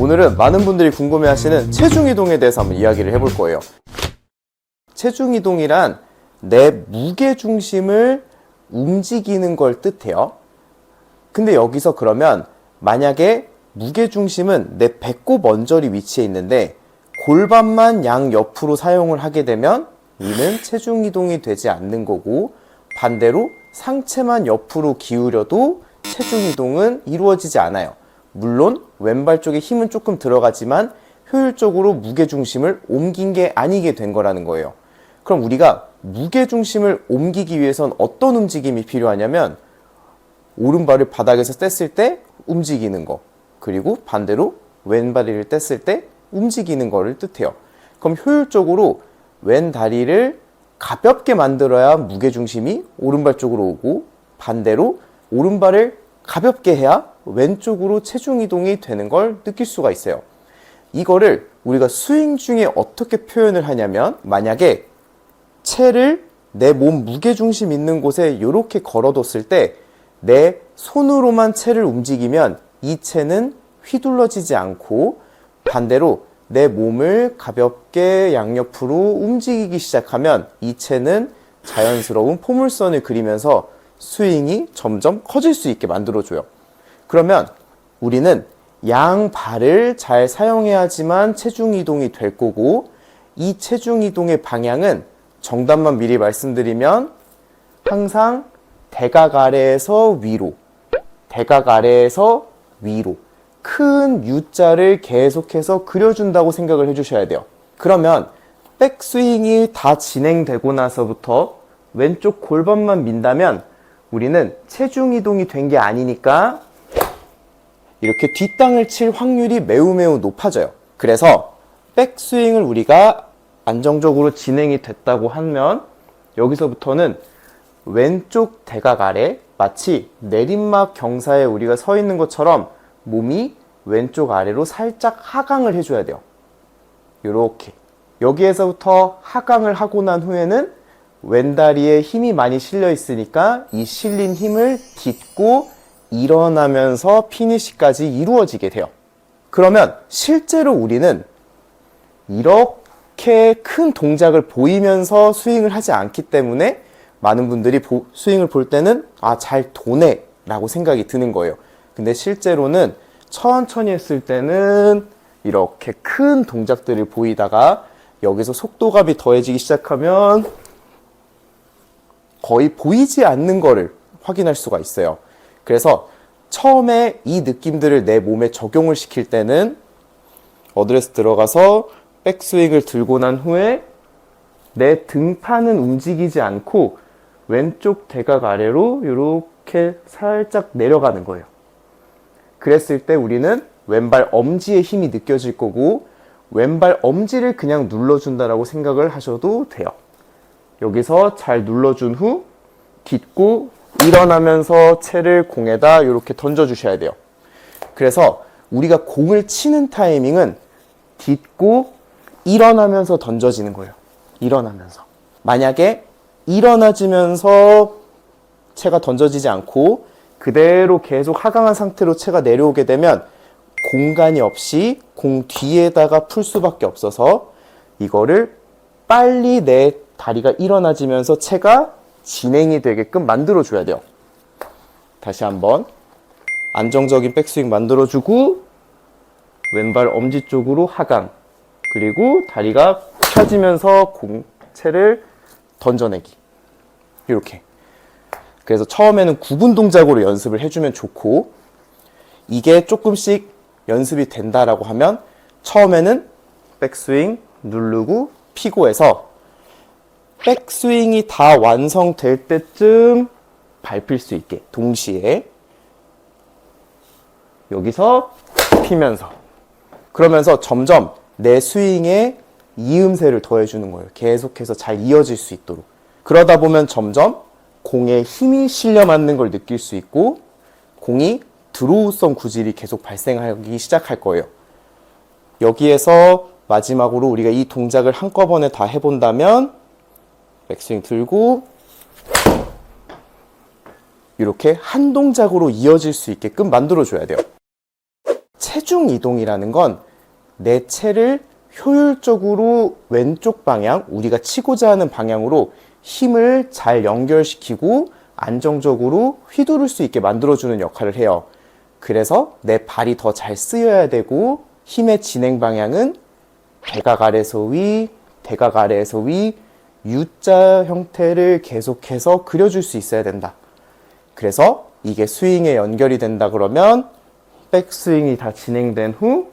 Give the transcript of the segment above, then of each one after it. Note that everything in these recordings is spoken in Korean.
오늘은 많은 분들이 궁금해하시는 체중 이동에 대해서 한번 이야기를 해볼 거예요. 체중 이동이란 내 무게 중심을 움직이는 걸 뜻해요. 근데 여기서 그러면 만약에 무게 중심은 내 배꼽 언저리 위치에 있는데 골반만 양 옆으로 사용을 하게 되면 이는 체중 이동이 되지 않는 거고 반대로 상체만 옆으로 기울여도 체중 이동은 이루어지지 않아요. 물론 왼발 쪽에 힘은 조금 들어가지만 효율적으로 무게 중심을 옮긴 게 아니게 된 거라는 거예요. 그럼 우리가 무게 중심을 옮기기 위해선 어떤 움직임이 필요하냐면 오른발을 바닥에서 뗐을 때 움직이는 거 그리고 반대로 왼발을 뗐을 때 움직이는 거를 뜻해요. 그럼 효율적으로 왼 다리를 가볍게 만들어야 무게 중심이 오른발 쪽으로 오고 반대로 오른발을 가볍게 해야 왼쪽으로 체중 이동이 되는 걸 느낄 수가 있어요. 이거를 우리가 스윙 중에 어떻게 표현을 하냐면 만약에 채를 내 몸 무게 중심 있는 곳에 이렇게 걸어뒀을 때 내 손으로만 채를 움직이면 이 채는 휘둘러지지 않고 반대로 내 몸을 가볍게 양옆으로 움직이기 시작하면 이 채는 자연스러운 포물선을 그리면서 스윙이 점점 커질 수 있게 만들어줘요. 그러면 우리는 양 발을 잘 사용해야지만 체중 이동이 될 거고 이 체중 이동의 방향은 정답만 미리 말씀드리면 항상 대각 아래에서 위로, 대각 아래에서 위로 큰 U자를 계속해서 그려준다고 생각을 해주셔야 돼요. 그러면 백스윙이 다 진행되고 나서부터 왼쪽 골반만 민다면 우리는 체중 이동이 된 게 아니니까 이렇게 뒷땅을 칠 확률이 매우 매우 높아져요. 그래서 백스윙을 우리가 안정적으로 진행이 됐다고 하면 여기서부터는 왼쪽 대각 아래 마치 내림막 경사에 우리가 서 있는 것처럼 몸이 왼쪽 아래로 살짝 하강을 해줘야 돼요. 요렇게. 여기에서부터 하강을 하고 난 후에는 왼다리에 힘이 많이 실려 있으니까 이 실린 힘을 딛고 일어나면서 피니시까지 이루어지게 돼요. 그러면 실제로 우리는 이렇게 큰 동작을 보이면서 스윙을 하지 않기 때문에 많은 분들이 보- 스윙을 볼 때는 아, 잘 도네 라고 생각이 드는 거예요. 근데 실제로는 천천히 했을 때는 이렇게 큰 동작들을 보이다가 여기서 속도감이 더해지기 시작하면 거의 보이지 않는 거를 확인할 수가 있어요. 그래서 처음에 이 느낌들을 내 몸에 적용을 시킬 때는 어드레스 들어가서 백스윙을 들고 난 후에 내 등판은 움직이지 않고 왼쪽 대각 아래로 이렇게 살짝 내려가는 거예요. 그랬을 때 우리는 왼발 엄지의 힘이 느껴질 거고 왼발 엄지를 그냥 눌러준다라고 생각을 하셔도 돼요. 여기서 잘 눌러준 후 딛고 일어나면서 채를 공에다 이렇게 던져주셔야 돼요. 그래서 우리가 공을 치는 타이밍은 딛고 일어나면서 던져지는 거예요. 일어나면서. 만약에 일어나지면서 채가 던져지지 않고 그대로 계속 하강한 상태로 채가 내려오게 되면 공간이 없이 공 뒤에다가 풀 수밖에 없어서 이거를 빨리 내 다리가 일어나지면서 채가 진행이 되게끔 만들어줘야 돼요. 다시 한번 안정적인 백스윙 만들어주고 왼발 엄지 쪽으로 하강 그리고 다리가 펴지면서 공채를 던져내기 이렇게 그래서 처음에는 구분 동작으로 연습을 해주면 좋고 이게 조금씩 연습이 된다라고 하면 처음에는 백스윙 누르고 피고 해서 백스윙이 다 완성될 때쯤 밟힐 수 있게 동시에 여기서 피면서 그러면서 점점 내 스윙에 이음새를 더해주는 거예요. 계속해서 잘 이어질 수 있도록. 그러다 보면 점점 공에 힘이 실려 맞는 걸 느낄 수 있고 공이 드로우성 구질이 계속 발생하기 시작할 거예요. 여기에서 마지막으로 우리가 이 동작을 한꺼번에 다 해본다면 백스윙 들고 이렇게 한 동작으로 이어질 수 있게끔 만들어줘야 돼요. 체중 이동이라는 건내 채를 효율적으로 왼쪽 방향, 우리가 치고자 하는 방향으로 힘을 잘 연결시키고 안정적으로 휘두를 수 있게 만들어주는 역할을 해요. 그래서 내 발이 더 잘 쓰여야 되고 힘의 진행 방향은 대각 아래에서 위, 대각 아래에서 위, U자 형태를 계속해서 그려줄 수 있어야 된다. 그래서 이게 스윙에 연결이 된다 그러면 백스윙이 다 진행된 후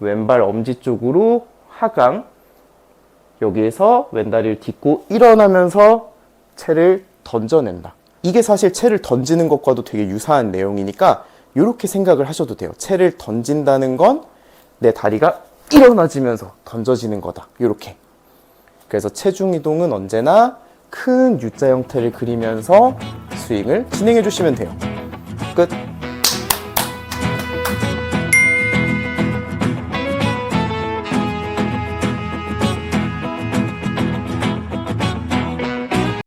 왼발 엄지 쪽으로 하강 여기에서 왼다리를 딛고 일어나면서 채를 던져낸다. 이게 사실 채를 던지는 것과도 되게 유사한 내용이니까 이렇게 생각을 하셔도 돼요. 채를 던진다는 건 내 다리가 일어나지면서 던져지는 거다. 이렇게. 그래서 체중 이동은 언제나 큰 U자 형태를 그리면서 스윙을 진행해 주시면 돼요. 끝.